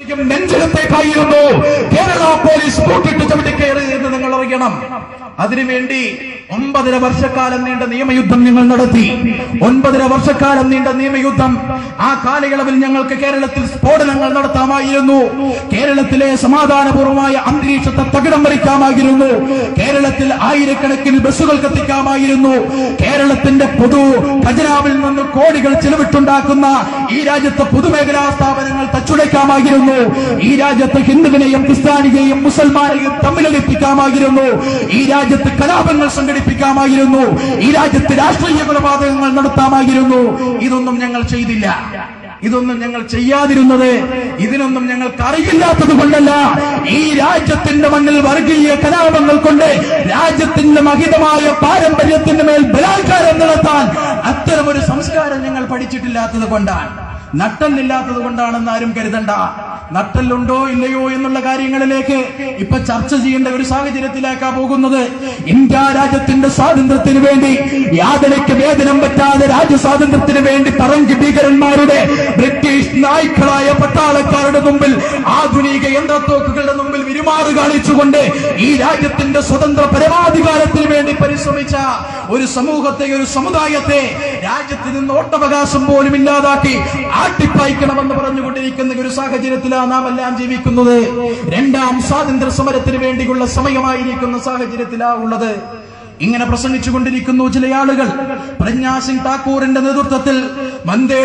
നെഞ്ചിടത്തേക്കായിരുന്നു Kerala police കൂട്ടിട്ട് ചവിട്ടിക്കയറി എന്ന് നിങ്ങൾ അറിയണം. അതിനുവേണ്ടി ഒമ്പതര വർഷക്കാലം നീണ്ട നിയമയുദ്ധം ഞങ്ങൾ നടത്തി. ഒൻപതര വർഷക്കാലം നീണ്ട നിയമയുദ്ധം. ആ കാലയളവിൽ ഞങ്ങൾക്ക് കേരളത്തിൽ സ്ഫോടനങ്ങൾ നടത്താമായിരുന്നു. കേരളത്തിലെ സമാധാനപൂർവമായ അന്തരീക്ഷത്തെ തകിടം മറിക്കാമായിരുന്നു. കേരളത്തിൽ ആയിരക്കണക്കിന് ബസ്സുകൾ കത്തിക്കാമായിരുന്നു കേരളത്തിന്റെ പുതു ഖജനാവിൽ നിന്ന് കോടികൾ ചിലവിട്ടുണ്ടാക്കുന്ന ഈ രാജ്യത്തെ പൊതുമേഖലാ സ്ഥാപനങ്ങൾ തച്ചുടയ്ക്കാമായിരുന്നു. ഈ രാജ്യത്ത് ഹിന്ദുവിനെയും ക്രിസ്ത്യാനിയെയും മുസൽമാനെയും തമ്മിലടിപ്പിക്കാമായിരുന്നു. ഈ രാജ്യത്ത് കലാപങ്ങൾ സംഘടിപ്പിക്കാമായിരുന്നു. ഈ രാജ്യത്ത് രാഷ്ട്രീയ കൊലപാതകങ്ങൾ നടത്താമായിരുന്നു. ഇതൊന്നും ഞങ്ങൾ ചെയ്തില്ല. ഇതൊന്നും ഞങ്ങൾ ചെയ്യാതിരുന്നത് ഇതിനൊന്നും ഞങ്ങൾക്ക് അറിയില്ലാത്തത് കൊണ്ടല്ല. ഈ രാജ്യത്തിന്റെ മണ്ണിൽ വർഗീയ കലാപങ്ങൾ കൊണ്ട് രാജ്യത്തിന്റെ മഹിതമായ പാരമ്പര്യത്തിന്റെ മേൽ ബലാത്കാരം നടത്താൻ അത്തരം ഒരു സംസ്കാരം ഞങ്ങൾ പഠിച്ചിട്ടില്ലാത്തത് കൊണ്ടാണ്. നട്ടല്ലില്ലാത്തത് കൊണ്ടാണെന്ന് ആരും കരുതണ്ട. നട്ടല്ലുണ്ടോ ഇല്ലയോ എന്നുള്ള കാര്യങ്ങളിലേക്ക് ഇപ്പൊ ചർച്ച ചെയ്യേണ്ട ഒരു സാഹചര്യത്തിലേക്കാ പോകുന്നത്. ഇന്ത്യ രാജ്യത്തിന്റെ സ്വാതന്ത്ര്യത്തിന് വേണ്ടി യാതനയ്ക്ക് വേതനം പറ്റാതെ രാജ്യസ്വാതന്ത്ര്യത്തിന് വേണ്ടി പറങ്കി ഭീകരന്മാരുടെ ബ്രിട്ടീഷ് നായ്ക്കളായ പട്ടാളക്കാരുടെ മുമ്പിൽ ആധുനിക യന്ത്രത്തോക്കുകളുടെ മുമ്പിൽ വിരുമാറ് കാണിച്ചുകൊണ്ട് ഈ രാജ്യത്തിന്റെ സ്വതന്ത്ര പരമാധികാരത്തിന് വേണ്ടി പരിശ്രമിച്ച ഒരു സമൂഹത്തെ ഒരു സമുദായത്തെ രാജ്യത്ത് നിന്ന് ഓട്ടവകാശം പോലും ഇല്ലാതാക്കി ആട്ടിപ്പായിക്കണമെന്ന് പറഞ്ഞുകൊണ്ടിരിക്കുന്ന ഒരു സാഹചര്യത്തിലാണ് നാം എല്ലാം ജീവിക്കുന്നത്. രണ്ടാം സ്വാതന്ത്ര്യ സമരത്തിന് വേണ്ടിയുള്ള സമയമായിരിക്കുന്ന സാഹചര്യത്തിലാ ഉള്ളത്. ഇങ്ങനെ പ്രസംഗിച്ചുകൊണ്ടിരിക്കുന്നു ചില ആളുകൾ. പ്രജ്ഞാസിംഗ് താക്കൂറിന്റെ നേതൃത്വത്തിൽ മന്ദേ